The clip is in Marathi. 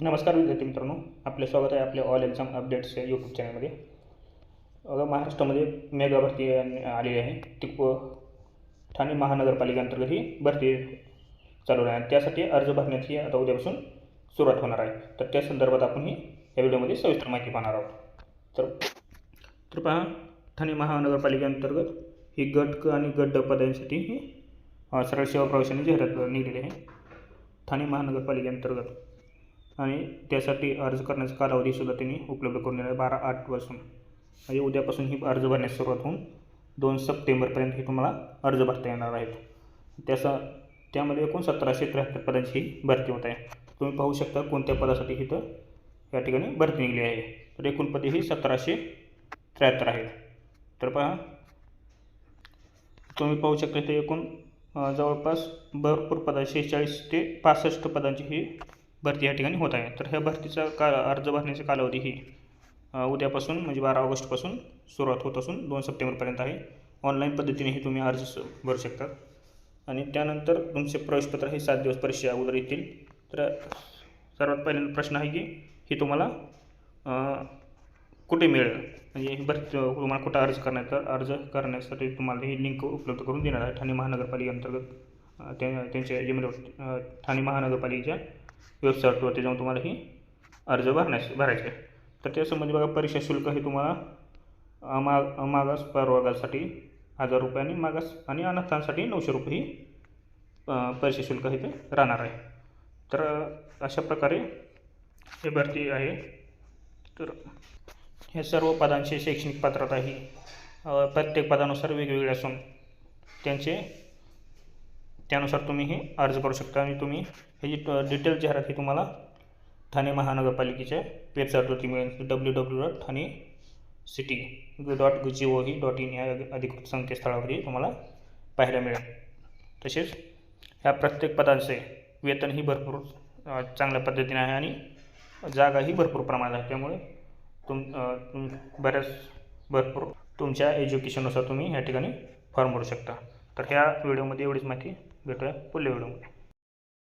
नमस्कार विद्यार्थी मित्रांनो आपले स्वागत आहे आपल्या ऑल एक्झाम अपडेट्स या यूट्यूब चॅनलमध्ये अगं महाराष्ट्रामध्ये मेगा भरती आलेली आहे. ती प ठाणे महानगरपालिकेअंतर्गत ही भरती चालू आहे. आणि त्यासाठी अर्ज भरण्याची आता उद्यापासून सुरुवात होणार आहे. तर त्या संदर्भात आपण ही या व्हिडिओमध्ये सविस्तर माहिती पाहणार आहोत. तर तर पहा ठाणे महानगरपालिकेअंतर्गत ही गट क आणि गट ड पदांसाठी ही सरळ सेवा प्रवेशाने जाहिरात निघलेली आहे. ठाणे महानगरपालिकेअंतर्गत आणि त्यासाठी अर्ज करण्याचा कालावधीसुद्धा त्यांनी उपलब्ध करून दिला आहे बारा आठपासून म्हणजे उद्यापासून ही अर्ज भरण्यास सुरुवात होऊन दोन सप्टेंबरपर्यंत हे तुम्हाला अर्ज भरता येणार आहेत. त्याचा त्यामध्ये एकूण सतराशे त्र्याहत्तर पदांची ही भरती होत आहे. तुम्ही पाहू शकता कोणत्या पदासाठी इथं या ठिकाणी भरती निघली आहे. तर एकूण पदे ही सतराशे त्र्याहत्तर आहेत. तर पहा. तुम्ही पाहू शकता इथे एकूण जवळपास भरपूर पदा शेहेचाळीस ते पासष्ट पदांची ही भरती या ठिकाणी होत आहे. तर ह्या भरतीचा का अर्ज भरण्याचा कालावधी ही उद्यापासून म्हणजे बारा ऑगस्टपासून सुरुवात होत असून दोन सप्टेंबरपर्यंत आहे. ऑनलाईन पद्धतीनेही तुम्ही अर्ज भरू शकता. आणि त्यानंतर तुमचे प्रवेशपत्र हे सात दिवस परीक्षा अगोदर येतील. तर सर्वात पहिल्यांदा प्रश्न आहे की हे तुम्हाला कुठे मिळेल? म्हणजे भरती तुम्हाला कुठं अर्ज करण्याचा अर्ज करण्यासाठी तुम्हाला ही लिंक उपलब्ध करून देणार आहे ठाणे महानगरपालिकेअंतर्गत त्या त्यांच्या ईमेलवर ठाणे महानगरपालिकेच्या वेबसाईटवरती जाऊन तुम्हाला ही अर्ज भरण्यास भरायचे. आहे तर त्यासंबंधी बघा परीक्षा शुल्क हे तुम्हाला अमा मागास प्रवर्गासाठी हजार रुपये आणि मागास आणि अनाथांसाठी नऊशे रुपये ही परीक्षा शुल्क हे ते राहणार आहे. तर अशा प्रकारे हे भरती आहे. तर हे सर्व पदांची शैक्षणिक पात्रता ही प्रत्येक पदानुसार वेगवेगळे असून त्यांचे त्यानुसार तुम्ही हे अर्ज करू शकता आणि तुम्ही हे जी डिटेल जाहिरात ही तुम्हाला ठाणे महानगरपालिकेच्या वेबसाईटवरती मिळेल. W W dot Thane city dot G O V dot in या अधिकृत संकेतस्थळावरती तुम्हाला पाहायला मिळेल. तसेच ह्या प्रत्येक पदांचे वेतनही भरपूर चांगल्या पद्धतीने आहे आणि जागाही भरपूर प्रमाणात आहे. त्यामुळे तुम तुम बऱ्याच भरपूर तुमच्या एज्युकेशननुसार तुम्ही ह्या ठिकाणी फॉर्म भरू शकता. तर ह्या व्हिडिओमध्ये एवढीच माहिती. വീട്ടിലെ പുല്ല് വീടും.